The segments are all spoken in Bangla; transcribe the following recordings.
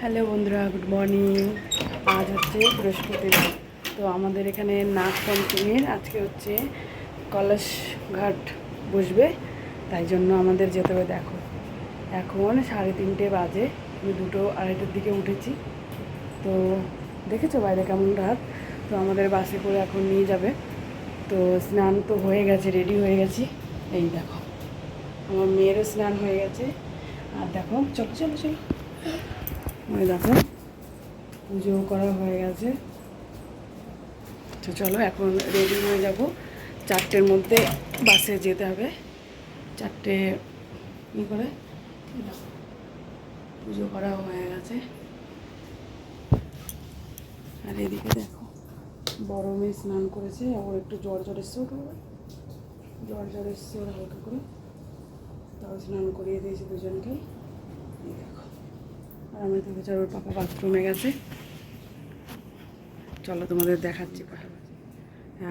হ্যালো বন্ধুরা, গুড মর্নিং। আজ হচ্ছে বৃহস্পতিবার। তো আমাদের এখানে নাগ পঞ্চমীর আজকে হচ্ছে কলস ঘাট বসবে, তাই জন্য আমাদের যেতে হবে। দেখো, এখন সাড়ে তিনটে বাজে, আমি দুটো আড়াইটার দিকে উঠেছি। তো দেখেছ বাইরে কেমন রাত? তো আমাদের বাসে করে এখন নিয়ে যাবে। তো স্নান তো হয়ে গেছে, রেডি হয়ে গেছি। এই দেখো, আমার মেয়েরও স্নান হয়ে গেছে। আর দেখো, চলো চলো চলো। ওই দেখো, পুজো করা হয়ে গেছে। তো চলো, এখন রেডি হয়ে যাব। চারটের মধ্যে বাসে যেতে হবে। চারটে ই করে? পুজো করা হয়ে গেছে। আর এদিকে দেখো, বড় মেয়ে স্নান করেছে। ওর একটু জ্বর জ্বর এসছে ওটা জ্বর জ্বর এসছে ওর হালকা করে। তাও স্নান করিয়ে দিয়েছি দুজনকেই। আর আমি তো বেচার ওর পাপা বাথরুমে গেছে। চলো তোমাদের দেখাচ্ছি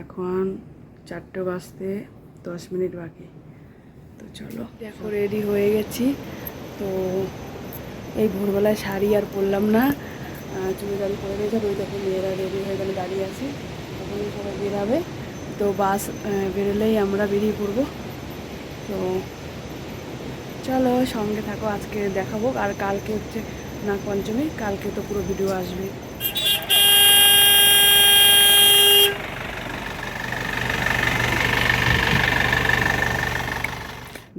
এখন চারটে বাজতে দশ মিনিট বাকি। তো চলো, দেখো রেডি হয়ে গেছি। তো এই ভোরবেলায় শাড়ি আর পরলাম না। চুড়িদারি পরে গেছে ওই দেখো মেয়েরা রেডি হয়ে গেলে দাঁড়িয়ে আছে। তখন সবাই বেরাবে। তো বাস বেরোলেই আমরা বেরিয়ে পড়ব। তো চলো সঙ্গে থাকো, আজকে দেখাবো। আর কালকে হচ্ছে না কালকে তো পুরো ভিডিও আসবে।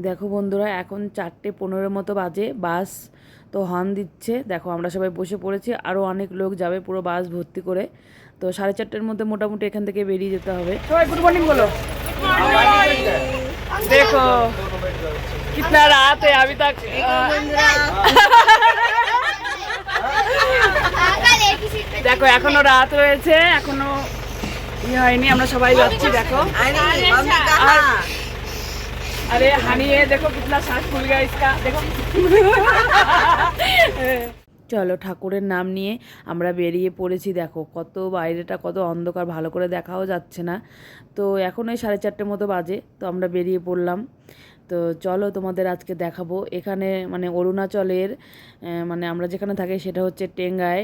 দেখো বন্ধুরা এখন চারটে পনেরো মতো বাজে বাস তো হর্ন দিচ্ছে। দেখো আমরা সবাই বসে পড়েছি আরও অনেক লোক যাবে পুরো বাস ভর্তি করে। তো সাড়ে চারটের মধ্যে মোটামুটি এখান থেকে বেরিয়ে যেতে হবে। সবাই গুড মর্নিং বলো। দেখো কিতনা রাত আমি তাক দেখো, এখনও রাত হয়েছে, এখনও ইয়ে হয়নি, আমরা সবাই যাচ্ছি, দেখো। আরে হানিয়ে দেখো কিতনা শ্বাস ফুল গাইসকা দেখো। চলো, ঠাকুরের নাম নিয়ে আমরা বেরিয়ে পড়েছি, দেখো। কত বাইরেটা, কত অন্ধকার, ভালো করে দেখাও যাচ্ছে না। তো এখন ওই সাড়ে চারটে মতো বাজে, তো আমরা বেরিয়ে পড়লাম। তো চলো তোমাদের আজকে দেখাবো। এখানে মানে অরুণাচলের মানে আমরা যেখানে থাকি সেটা হচ্ছে টেঙ্গায়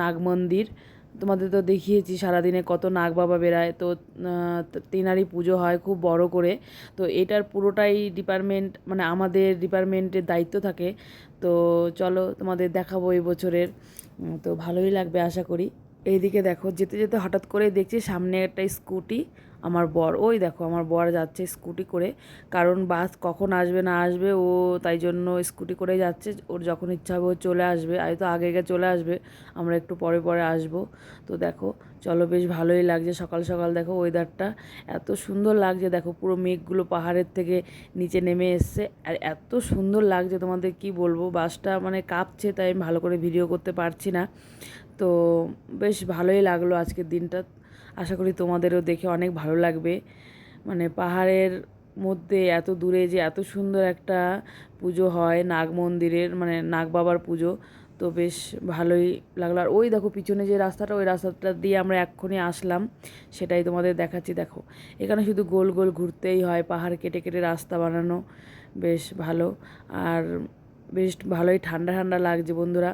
নাগ মন্দির। তোমাদের তো দেখিয়েছি সারাদিনে কত নাগ বাবা বেরায়। তো আহ, তিনারই পুজো হয় খুব বড় করে। তো এটার পুরোটাই ডিপার্টমেন্ট মানে আমাদের ডিপার্টমেন্টের দায়িত্ব থাকে। তো চলো তোমাদের দেখাবো এই বছরের। তো ভালোই লাগবে আশা করি। এইদিকে দেখো যেতে যেতে হঠাৎ করে দেখছি সামনে একটা স্কুটি আমার বর, ওই দেখো আমার বর যাচ্ছে স্কুটি করে, কারণ বাস কখন আসবে না আসবে, ও তাই জন্য স্কুটি করে যাচ্ছে, ওর যখন ইচ্ছা হবে ও চলে আসবে হয়তো আগে আগে চলে আসবে, আমরা একটু পরে পরে আসব। তো দেখো, চলো বেশ ভালোই লাগছে, সকাল সকাল দেখো ওয়েদারটা এত সুন্দর লাগছে, দেখো পুরো মেঘগুলো পাহাড়ের থেকে নিচে নেমে এসছে, আর এত সুন্দর লাগছে তোমাদের কি বলব, বাসটা মানে কাঁপছে, তাই আমি ভালো করে ভিডিও করতে পারছি না। তো বেশ ভালোই লাগল আজকের দিনটা। আশা করি তোমাদেরও দেখে অনেক ভালো লাগবে। মানে পাহাড়ের মধ্যে এত দূরে যে এত সুন্দর একটা পুজো হয়, নাগ মন্দিরের মানে নাগ বাবার পুজো। তো বেশ ভালোই লাগল। আর ওই দেখো পিছনে যে রাস্তাটা, ওই রাস্তাটা দিয়ে আমরা এক্ষুনি আসলাম। সেটাই তোমাদের দেখাচ্ছি। দেখো, এখানে শুধু গোল গোল ঘুরতেই হয়, পাহাড় কেটে কেটে রাস্তা বানানো। বেশ ভালো। আর বেশ ভালোই ঠান্ডা ঠান্ডা লাগছে বন্ধুরা।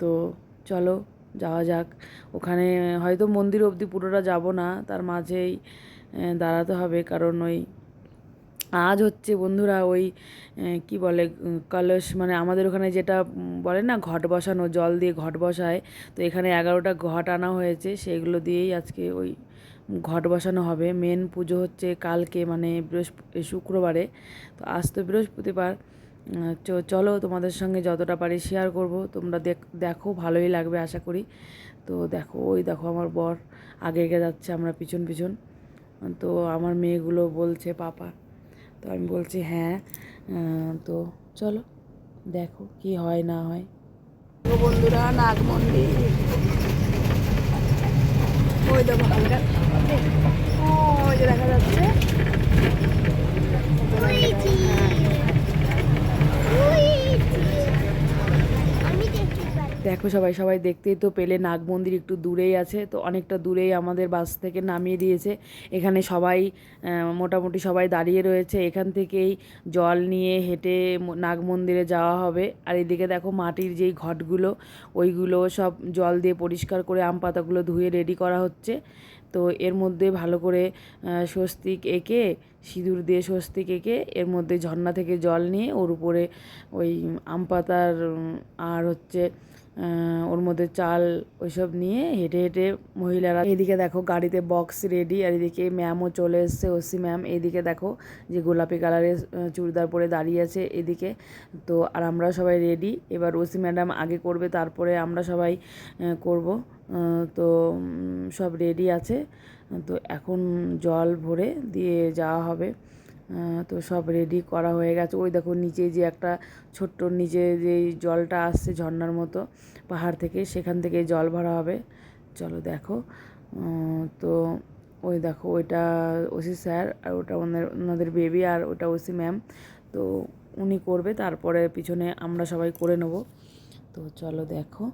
তো চলো যাওয়া যাক। ওখানে হয়তো মন্দির অবধি পুরোটা যাব না, তার মাঝেই দাঁড়াতে হবে। কারণ ওই, আজ হচ্ছে বন্ধুরা ওই কি বলে, কলস মানে আমাদের ওখানে যেটা বলে না, ঘট বসানো, জল দিয়ে ঘট বসায়। তো এখানে এগারোটা ঘট আনা হয়েছে, সেগুলো দিয়েই আজকে ওই ঘট বসানো হবে। মেন পুজো হচ্ছে কালকে মানে বৃহস্পতি শুক্রবারে। তো আজ তো বৃহস্পতিবার। চলো তোমাদের সঙ্গে যতটা পারি শেয়ার করব। তোমরা দেখ দেখো ভালোই লাগবে আশা করি। তো দেখো ওই দেখো আমার বর আগে এগিয়ে যাচ্ছে আমরা পিছন পিছন। তো আমার মেয়েগুলো বলছে পাপা। তো আমি বলছি হ্যাঁ। তো চলো দেখো কি হয় না হয়। বন্ধুরা নাগ মন্দির। ওই দেখো হালকা ওই যে দেখা যাচ্ছে। দেখো সবাই সবাই দেখতেই তো পেলে নাগ মন্দির একটু দূরেই আছে, তো অনেকটা দূরেই আমাদের বাস থেকে নামিয়ে দিয়েছে। এখানে সবাই মোটামুটি সবাই দাঁড়িয়ে রয়েছে। এখান থেকেই জল নিয়ে হেঁটে নাগ মন্দিরে যাওয়া হবে। আর এদিকে দেখো মাটির যেই ঘটগুলো, ওইগুলো সব জল দিয়ে পরিষ্কার করে আম পাতাগুলো ধুয়ে রেডি করা হচ্ছে। তো এর মধ্যে ভালো করে স্বস্তিক এঁকে, সিঁদুর দিয়ে স্বস্তিক এঁকে, এর মধ্যে ঝর্ণা থেকে জল নিয়ে ওর উপরে ওই আম পাতার আর হচ্ছে ওর মধ্যে চাল ওইসব নিয়ে হেঁটে হেঁটে মহিলারা এদিকে দেখো গাড়িতে বক্স রেডি আর এদিকে ম্যামও চলে এসছে, ওসি ম্যাম এদিকে দেখো যে গোলাপি কালারের চুড়িদার পরে দাঁড়িয়ে আছে এদিকে। তো আর আমরা সবাই রেডি এবার ওসি ম্যাডাম আগে করবে, তারপরে আমরা সবাই করব। তো সব রেডি আছে। তো এখন জল ভরে দিয়ে যাওয়া হবে। তো সব রেডি করা হয়ে গেছে। ওই দেখো নিচে যে একটা ছোট্ট নিচে যে জলটা আসছে ঝর্নার মতো, পাহাড় থেকে, সেখান থেকে জল ভরা হবে। চলো দেখো। তো ওই দেখো, ওইটা ওসি স্যার আর ওটা ওনাদের ওনাদের বেবি আর ওটা ওসি ম্যাম তো উনি করবে, তারপরে পিছনে আমরা সবাই করে নেব। তো চলো দেখো।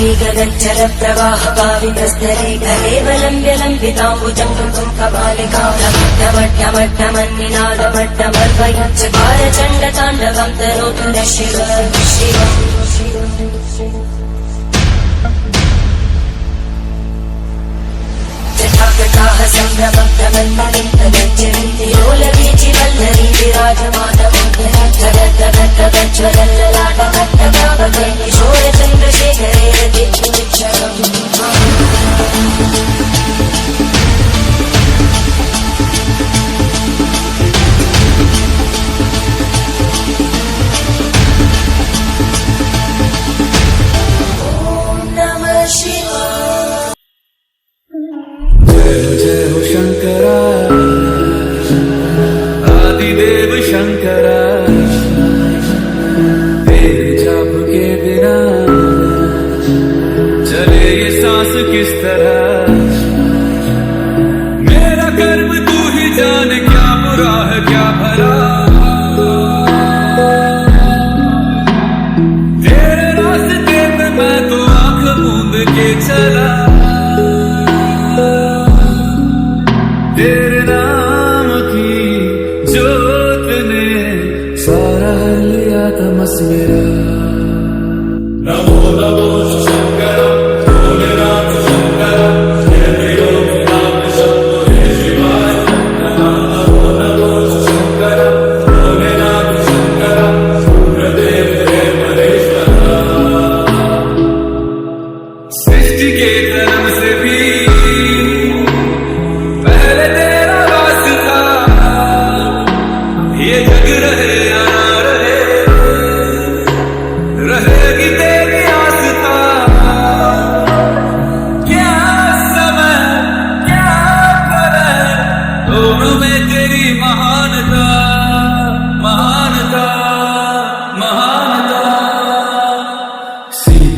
गगज्जल प्रवाह पावितस्तरे कलेवलम्ब्य लम्बिताम्बुजम् कृतुम् कपालिका डमड्डमड्डमन्निनादमड्डमर्वयुच्चकार चण्डताण्डवम् तनोतु न शिव शिव जटाकटाः सम्भ्रमभ्रमन्मनिन्दगज्जन्ति लोलवीचि वल्लरी विराजमानमोदगज्ज्वलल्ललाटकट्टभावगे किस तरह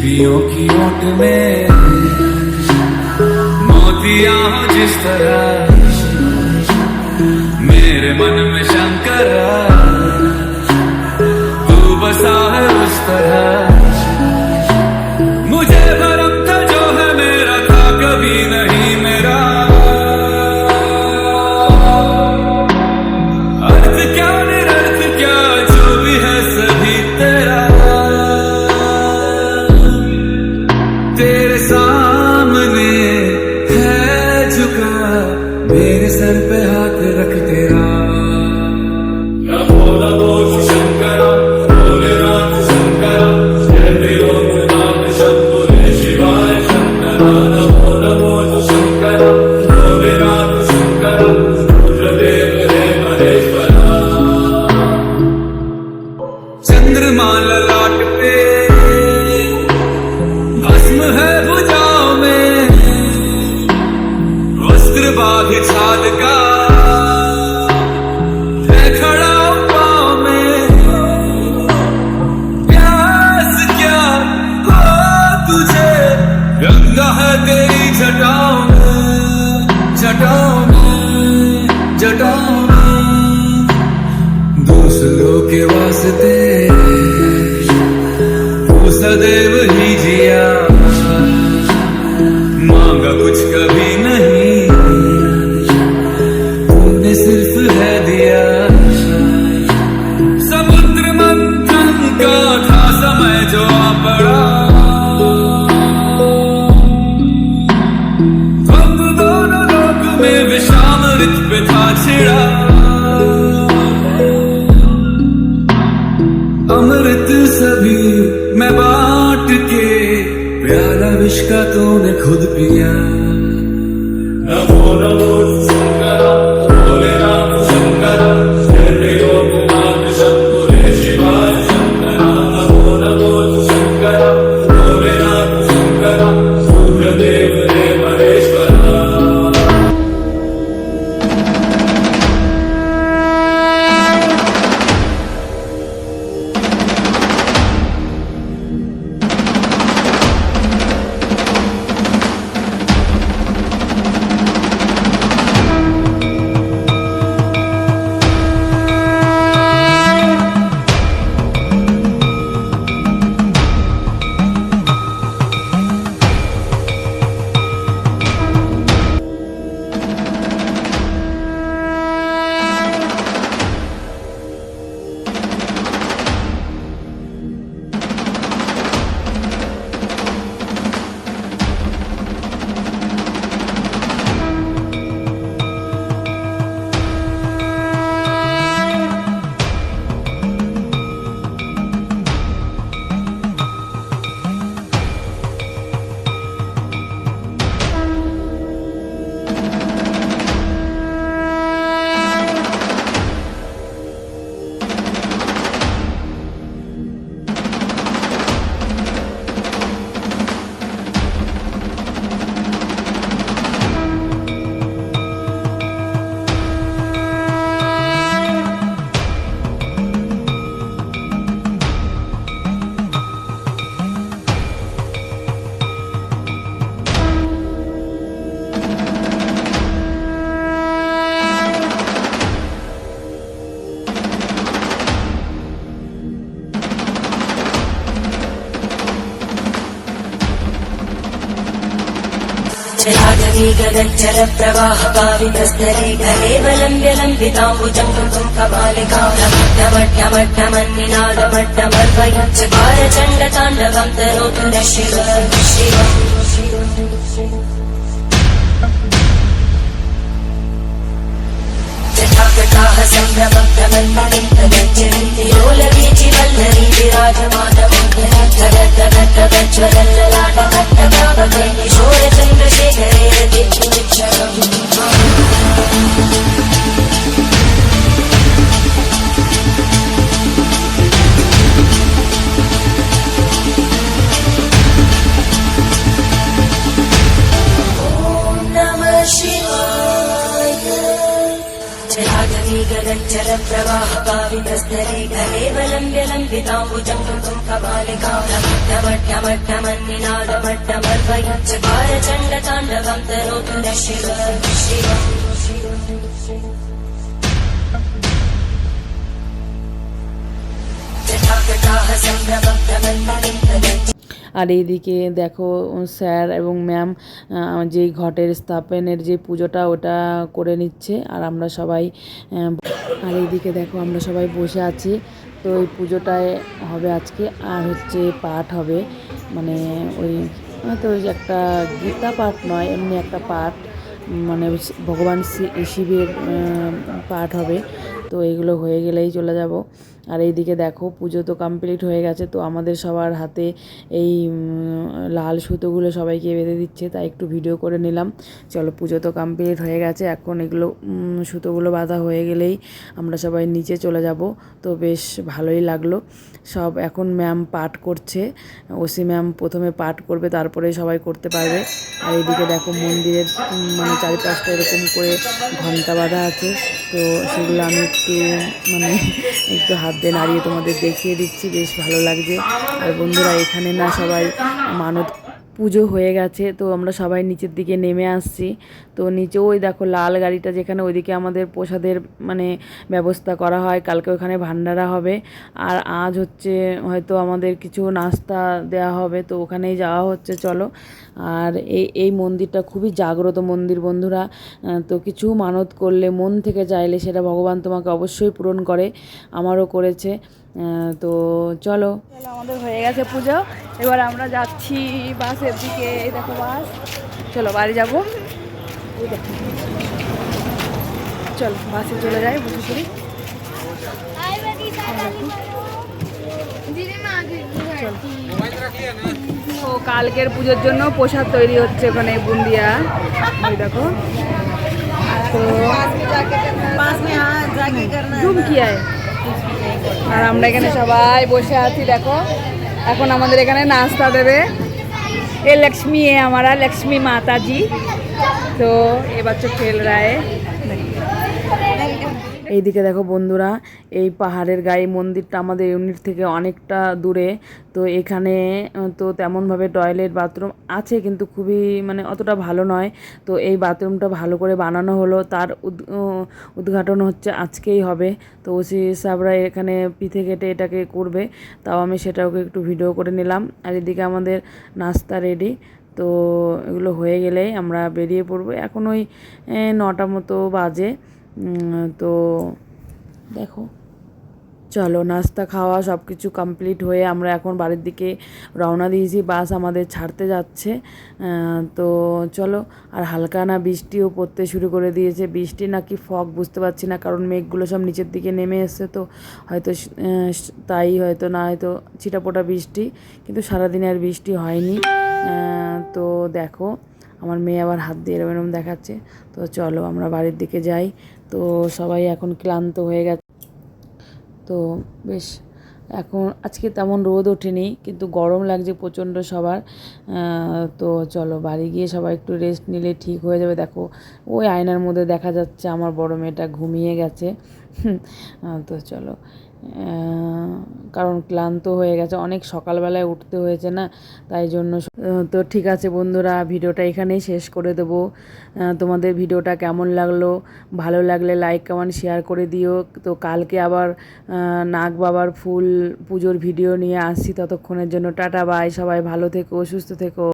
बीबियों की ओट में। मोतिया जिस तरह, मेरे मन में शंकर तू बसा है उस तरह। मुझे तेरे सर पे हाथ रख तेरा। अमृत सभी मैं बांट के प्यारा विश्व का तूने खुद पिया नमो नमो गदज्जल प्रवाह पावितस्तरे ढलेवलम्ब्य लम्बिताम्बुजम् कृतुम् कपालिकावट्टमट्टमट्टमन्निनादमट्टमर्वयम् चकारचण्डताण्डवम् तनोतु न शिव शिव കാക്കട്ടാഹ സംഭ്രമക്കമെന്നോലീച്ചി വല്ലരീതി രാജമാതമജ്വലല്ലാടകിശോര ചന്ദ്രശേഖരേ जलागवी गगज्जलप्रवाहपावितस्तरे गलेवलम्ब्य लम्बिताम्बुजं कृतं कपालिकामट्टमट्टमट्टमन्निनादमट्टमर्वयच्चकारचण्डताण्डवं तनोतु न शिव शिव जटाकटाः सम्भ्रमं भ्रमन्मणिं तदच्च আর এইদিকে দেখো স্যার এবং ম্যাম যেই ঘটের স্থাপনের যে পুজোটা ওটা করে নিচ্ছে আর আমরা সবাই আর এইদিকে দেখো, আমরা সবাই বসে আছি। তো এই পুজোটায় হবে আজকে আর হচ্ছে পাঠ হবে। মানে ওই হয়তো ওই একটা গীতা পাঠ নয়, এমনি একটা পাঠ মানে ভগবান শিবের পাঠ হবে। তো এগুলো হয়ে গেলেই চলে যাব। আর এইদিকে দেখো, পুজো তো কমপ্লিট হয়ে গেছে, তো আমাদের সবার হাতে এই লাল সুতোগুলো সবাইকে বেঁধে দিচ্ছে, তাই একটু ভিডিও করে নিলাম। চলো, পুজো তো কমপ্লিট হয়ে গেছে, এখন এগুলো সুতোগুলো বাঁধা হয়ে গেলেই আমরা সবাই নিচে চলে যাব, তো বেশ ভালোই লাগল। সব এখন ম্যাম পাঠ করছে, ওসি ম্যাম প্রথমে পাঠ করবে, তারপরে সবাই করতে পারবে। আর এইদিকে দেখো, মন্দিরের মানে চারিপাশটা এরকম করে ঘণ্টা বাঁধা আছে, তো সেগুলো আমি একটু মানে একটু হাত দিয়ে নাড়িয়ে তোমাদের দেখিয়ে দিচ্ছি, বেশ ভালো লাগছে। আর বন্ধুরা, এখানে না সবাই মানত পুজো হয়ে গেছে, তো আমরা সবাই নিচের দিকে নেমে আসছি। তো নিচে ওই দেখো লাল গাড়িটা যেখানে ওইদিকে আমাদের প্রসাদের মানে ব্যবস্থা করা হয়, কালকে ওখানে ভান্ডারা হবে। আর আজ হচ্ছে হয়তো আমাদের কিছু নাস্তা দেওয়া হবে, তো ওখানেই যাওয়া হচ্ছে, চলো। আর এই এই মন্দিরটা খুবই জাগ্রত মন্দির বন্ধুরা। তো কিছু মানত করলে মন থেকে চাইলে সেটা ভগবান তোমাকে অবশ্যই পূরণ করে আমারও করেছে। তো চলো। চলো আমাদের হয়ে গেছে পুজো। এবার আমরা যাচ্ছি বাসের দিকে। দেখো বাস। চলো বাড়ি যাব। চলো বাসে চলে যাই বুঝে করি। দেখো কালকের পুজোর জন্য প্রসাদ তৈরি হচ্ছে ওখানে বুন্দিয়া। দেখো। আর আমরা এখানে সবাই বসে আছি, দেখো। এখন আমাদের এখানে নাস্তা দেবে এ লক্ষ্মী, এ আমারা লক্ষ্মী মাতাজি। তো এবার বাচ্চা খেল রায়। এইদিকে দেখো বন্ধুরা, এই পাহাড়ের গায়ে মন্দিরটা আমাদের ইউনিট থেকে অনেকটা দূরে। তো এখানে, তো তেমনভাবে টয়লেট বাথরুম আছে কিন্তু খুবই মানে অতটা ভালো নয়। তো এই বাথরুমটা ভালো করে বানানো হলো। তার উদ- উদ্ঘাটন হচ্ছে আজকেই হবে। তো ওসি সাবরা এখানে পিঠে কেটে এটাকে করবে। তাও আমি সেটাকে একটু ভিডিও করে নিলাম। আর এদিকে আমাদের নাস্তা রেডি। তো এগুলো হয়ে গেলেই আমরা বেরিয়ে পড়ব। এখন ওই নটা মতো বাজে। তো দেখো, চলো, নাস্তা, খাওয়া সব কিছু কমপ্লিট হয়ে আমরা এখন বাড়ির দিকে রওনা দিয়েছি। বাস আমাদের ছাড়তে যাচ্ছে। তো চলো, আর হালকা না বৃষ্টিও পড়তে শুরু করে দিয়েছে। বৃষ্টি নাকি ফগ বুঝতে পারছি না, কারণ মেঘগুলো সব নিচের দিকে নেমে এসছে তো। হয়তো তাই হয়তো না, হয়তো ছিটাপোটা বৃষ্টি, কিন্তু সারাদিন আর বৃষ্টি হয়নি। তো দেখো, আমার মেয়ে আবার হাত দিয়ে এরম এরম দেখাচ্ছে। তো চলো, আমরা বাড়ির দিকে যাই। তো সবাই এখন ক্লান্ত হয়ে গেছে। তো বেশ, এখন আজকে তেমন রোদ ওঠেনি, কিন্তু গরম লাগছে প্রচণ্ড সবার। তো চলো বাড়ি গিয়ে সবাই একটু রেস্ট নিলে ঠিক হয়ে যাবে। দেখো, ওই আয়নার মধ্যে দেখা যাচ্ছে আমার বড় মেয়েটা ঘুমিয়ে গেছে। তো চলো কারণ ক্লান্ত হয়ে গেছে। অনেক সকালবেলায় উঠতে হয়েছে না, তাই জন্য তো ঠিক আছে বন্ধুরা, ভিডিওটা এখানেই শেষ করে দেবো। তোমাদের ভিডিওটা কেমন লাগল? ভালো লাগলে লাইক, কমেন্ট, শেয়ার করে দিও। তো কালকে আবার নাগ বাবার ফুল পুজোর ভিডিও নিয়ে আসছি ততক্ষণের জন্য। টাটা বাই সবাই ভালো থেকো, সুস্থ থেকো।